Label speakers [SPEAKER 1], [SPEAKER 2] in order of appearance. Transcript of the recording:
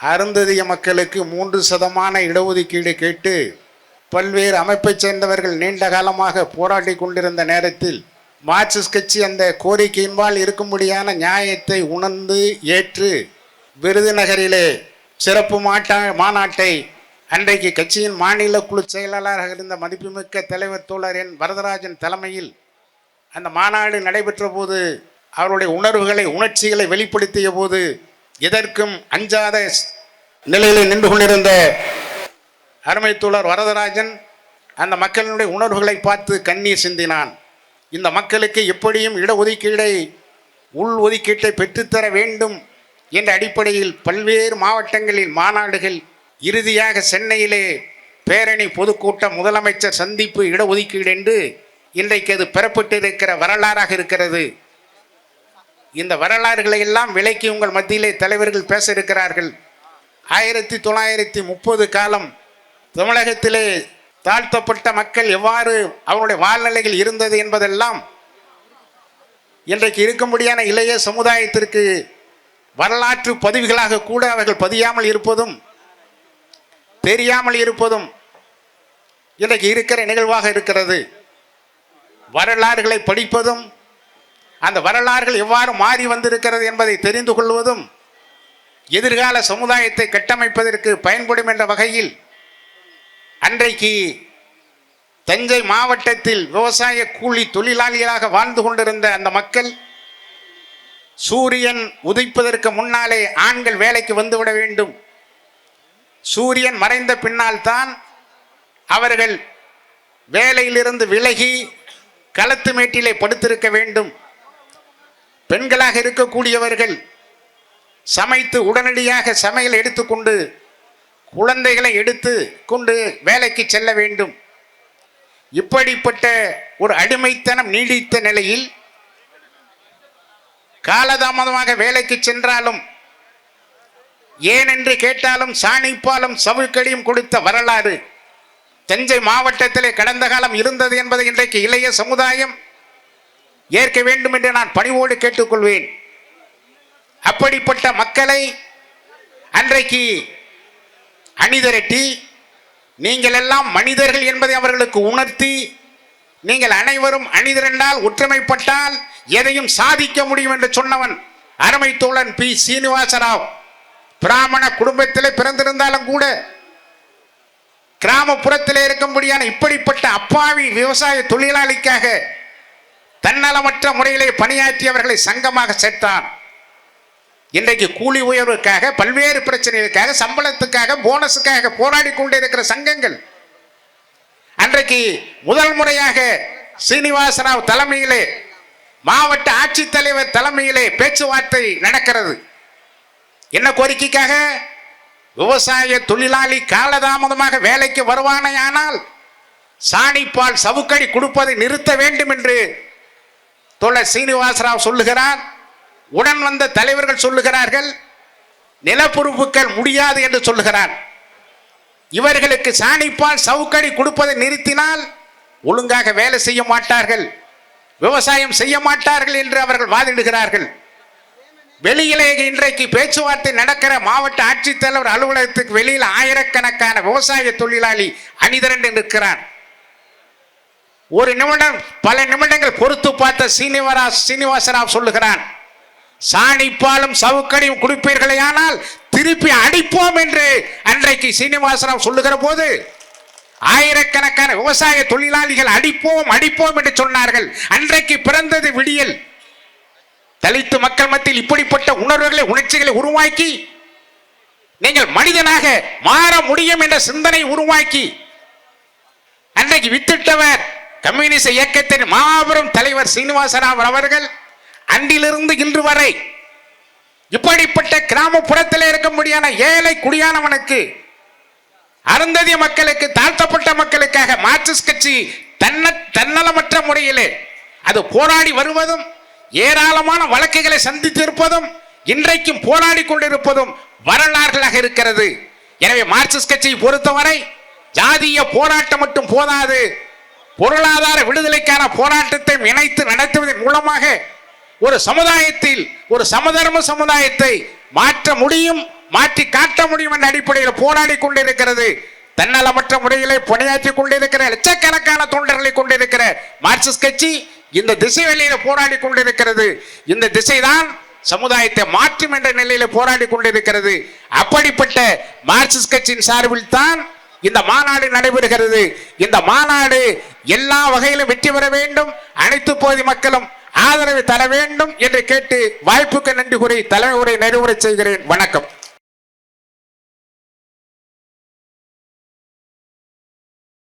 [SPEAKER 1] அருந்ததிய மக்களுக்கு மூன்று சதமான இடஒதுக்கீடு கேட்டு பல்வேறு அமைப்பைச் சேர்ந்தவர்கள் நீண்ட காலமாக போராடி கொண்டிருந்த நேரத்தில் மார்க்சிஸ்ட் கட்சி அந்த கோரிக்கையின்பால் இருக்கும்படியான நியாயத்தை உணர்ந்து ஏற்று விருதுநகரிலே சிறப்பு மாட்டா மாநாட்டை அன்றைக்கு கட்சியின் மாநில குழு செயலாளராக இருந்த மதிப்புமிக்க தலைவர் தோழர் என். வரதராஜன் தலைமையில் அந்த மாநாடு நடைபெற்ற போது அவருடைய உணர்வுகளை உணர்ச்சிகளை வெளிப்படுத்திய போது எதற்கும் அஞ்சாத நிலையில் நின்று கொண்டிருந்த அருமைத்தோழர் வரதராஜன் அந்த மக்களினுடைய உணர்வுகளை பார்த்து கண்ணீர் சிந்தினான். இந்த மக்களுக்கு எப்படியும் இடஒதுக்கீடை உள் ஒதுக்கீட்டை பெற்றுத்தர வேண்டும் என்ற அடிப்படையில் பல்வேறு மாவட்டங்களில் மாநாடுகள் இறுதியாக சென்னையிலே பேரணி பொதுக்கூட்டம் முதலமைச்சர் சந்திப்பு இடஒதுக்கீடு என்று இன்றைக்கு அது பெறப்பட்டிருக்கிற வரலாறாக இருக்கிறது. இந்த வரலாறுகளை எல்லாம் விலக்கி உங்கள் மத்தியிலே தலைவர்கள் பேச இருக்கிறார்கள். ஆயிரத்தி தொள்ளாயிரத்தி முப்பது காலம் தமிழகத்திலே தாழ்த்தப்பட்ட மக்கள் எவ்வாறு அவருடைய வாழ்நிலைகள் இருந்தது என்பதெல்லாம் இன்றைக்கு இருக்கும்படியான இளைய சமுதாயத்திற்கு வரலாற்று பதிவுகளாக கூட அவர்கள் பதியாமல் இருப்பதும் தெரியாமல் இருப்பதும் இன்றைக்கு இருக்கிற நிகழ்வாக இருக்கிறது. வரலாறுகளை படிப்பதும் அந்த வரலாறுகள் எவ்வாறு மாறி வந்திருக்கிறது என்பதை தெரிந்து கொள்வதும் எதிர்கால சமுதாயத்தை கட்டமைப்பதற்கு பயன்படும் என்ற வகையில் அன்றைக்கு தஞ்சை மாவட்டத்தில் விவசாய கூலி தொழிலாளிகளாக வாழ்ந்து கொண்டிருந்த அந்த மக்கள் சூரியன் உதிப்பதற்கு முன்னாலே ஆண்கள் வேலைக்கு வந்துவிட வேண்டும். சூரியன் மறைந்த பின்னால் தான் அவர்கள் வேலையிலிருந்து விலகி களத்து மேட்டிலே படுத்திருக்க வேண்டும். பெண்களாக இருக்கக்கூடியவர்கள் சமைத்து உடனடியாக சமையல் எடுத்துக்கொண்டு குழந்தைகளை எடுத்து கொண்டு வேலைக்கு செல்ல வேண்டும். இப்படிப்பட்ட ஒரு அடிமைத்தனம் நீடித்த நிலையில் காலதாமதமாக வேலைக்கு சென்றாலும் ஏனென்று கேட்டாலும் சாணிப்பாலும் சவுக்கடியும் கொடுத்த வரலாறு. தஞ்சை மாவட்டத்திலே கடந்த காலம் இருந்தது என்பதை இன்றைக்கு இளைய சமுதாயம் ஏற்க வேண்டும் என்று நான் பணிவோடு கேட்டுக்கொள்வேன். அப்படிப்பட்ட மக்களை அன்றைக்கு அணிதிரட்டி நீங்கள் எல்லாம் மனிதர்கள் என்பதை அவர்களுக்கு உணர்த்தி நீங்கள் அனைவரும் அணிதிரண்டால் ஒற்றுமைப்பட்டால் எதையும் சாதிக்க முடியும் என்று சொன்னவன் அருமை தோழன் பி. சீனிவாசராவ். பிராமண குடும்பத்திலே பிறந்திருந்தாலும் கூட கிராமப்புறத்திலே இருக்கும்படியான இப்படிப்பட்ட அப்பாவி விவசாய தொழிலாளிக்காக தன்னலமற்ற முறையிலே பணியாற்றியவர்களை சங்கமாக சேர்த்தான். இன்றைக்கு கூலி உயர்வுக்காக பல்வேறு பிரச்சனைகளுக்காக சம்பளத்துக்காக போனஸுக்காக போராடி கொண்டிருக்கிற சங்கங்கள். அன்றைக்கு முதல் முறையாக சீனிவாசராவ் தலைமையிலே மாவட்ட ஆட்சித்தலைவர் தலைமையிலே பேச்சுவார்த்தை நடக்கிறது. என்ன கோரிக்கைக்காக? விவசாய தொழிலாளி காலதாமதமாக வேலைக்கு வருவானேயானால் சாணிப்பால் சவுக்கடி கொடுப்பதை நிறுத்த வேண்டும் என்று தோழர் சீனிவாசராவ் சொல்லுகிறார் உடன் வந்த தலைவர்கள் சொல்லுகிறார்கள் நிலப்பொறுப்புகள் முடியாது என்று சொல்லுகிறார். இவர்களுக்கு சாணிப்பால் சவுக்கடி கொடுப்பதை நிறுத்தினால் ஒழுங்காக வேலை செய்ய மாட்டார்கள் விவசாயம் செய்ய மாட்டார்கள் என்று அவர்கள் வாதிடுகிறார்கள். வெளியிலே இன்றைக்கு பேச்சுவார்த்தை நடக்கிற மாவட்ட ஆட்சித்தலைவர் அலுவலகத்துக்கு வெளியில் ஆயிரக்கணக்கான விவசாய தொழிலாளி அணிதிரண்டு நிற்கிறார். ஒரு நிமிடம் பல நிமிடங்கள் பொறுத்து பார்த்த சீனிவரா சீனிவாசராவ் சொல்லுகிறான் சாணிப்பாலும் சவுக்கடியும் குடிப்பீர்களேயானால் திருப்பி அடிப்போம் என்று அன்றைக்கு சீனிவாசராவ் சொல்லுகிற போது ஆயிரக்கணக்கான விவசாய தொழிலாளிகள் அடிப்போம் அடிப்போம் என்று சொன்னார்கள். அன்றைக்கு பிறந்தது விடியல். தலித்து மக்கள் மத்தியில் இப்படிப்பட்ட உணர்வுகளை உணர்ச்சிகளை உருவாக்கி நீங்கள் மனிதனாக மாற முடியும் என்ற சிந்தனை உருவாக்கி அன்றைக்கு வித்திட்டவர் கம்யூனிஸ்ட் இயக்கத்தின் மாபெரும் தலைவர் சீனிவாசராவ் அவர்கள் அன்றிலிருந்து இன்று வரை இப்படிப்பட்ட கிராமப்புறத்தில் இருக்க முடியாத ஏழை குடியானவனுக்கு அருந்ததிய மக்களுக்கு தாழ்த்தப்பட்ட மக்களுக்காக மார்க்சிஸ்ட் கட்சி தன்ன தன்னலமற்ற முறையிலே அது போராடி வருவதும் ஏராளமான வழக்குகளை சந்தித்திருப்பதும் இன்றைக்கும் போராடி கொண்டிருப்பதும் வரலாறுகளாக இருக்கிறது. எனவே மார்க்சிஸ்ட் கட்சியை பொறுத்தவரை ஜாதிய போராட்டம் மட்டும் போதாது. பொருளாதார விடுதலைக்கான போராட்டத்தை இணைத்து நடத்துவதன் மூலமாக ஒரு சமுதாயத்தில் ஒரு சமதர்ம சமுதாயத்தை மாற்ற முடியும் மாற்றி காட்ட முடியும் என்ற அடிப்படையில் போராடி கொண்டிருக்கிறது. தன்னலமற்ற முறையிலே பணியாற்றி கொண்டிருக்கிற லட்சக்கணக்கான தொண்டர்களை கொண்டிருக்கிற மார்க்சிஸ்ட் கட்சி இந்த திசை வெளியில போராடி கொண்டிருக்கிறது. இந்த திசைதான் சமுதாயத்தை மாற்றும் என்ற நிலையில போராடி கொண்டிருக்கிறது. அப்படிப்பட்ட மார்க்சிஸ்ட் கட்சியின் சார்பில் தான் இந்த மாநாடு நடைபெறுகிறது. இந்த மாநாடு எல்லா வகையிலும் வெற்றி பெற வேண்டும். அனைத்து பகுதி மக்களும் ஆதரவு தர வேண்டும் என்று கேட்டு வாய்ப்புக்கு நன்றி கூறி தலைமை உரை நிறைவுரை செய்கிறேன். வணக்கம்.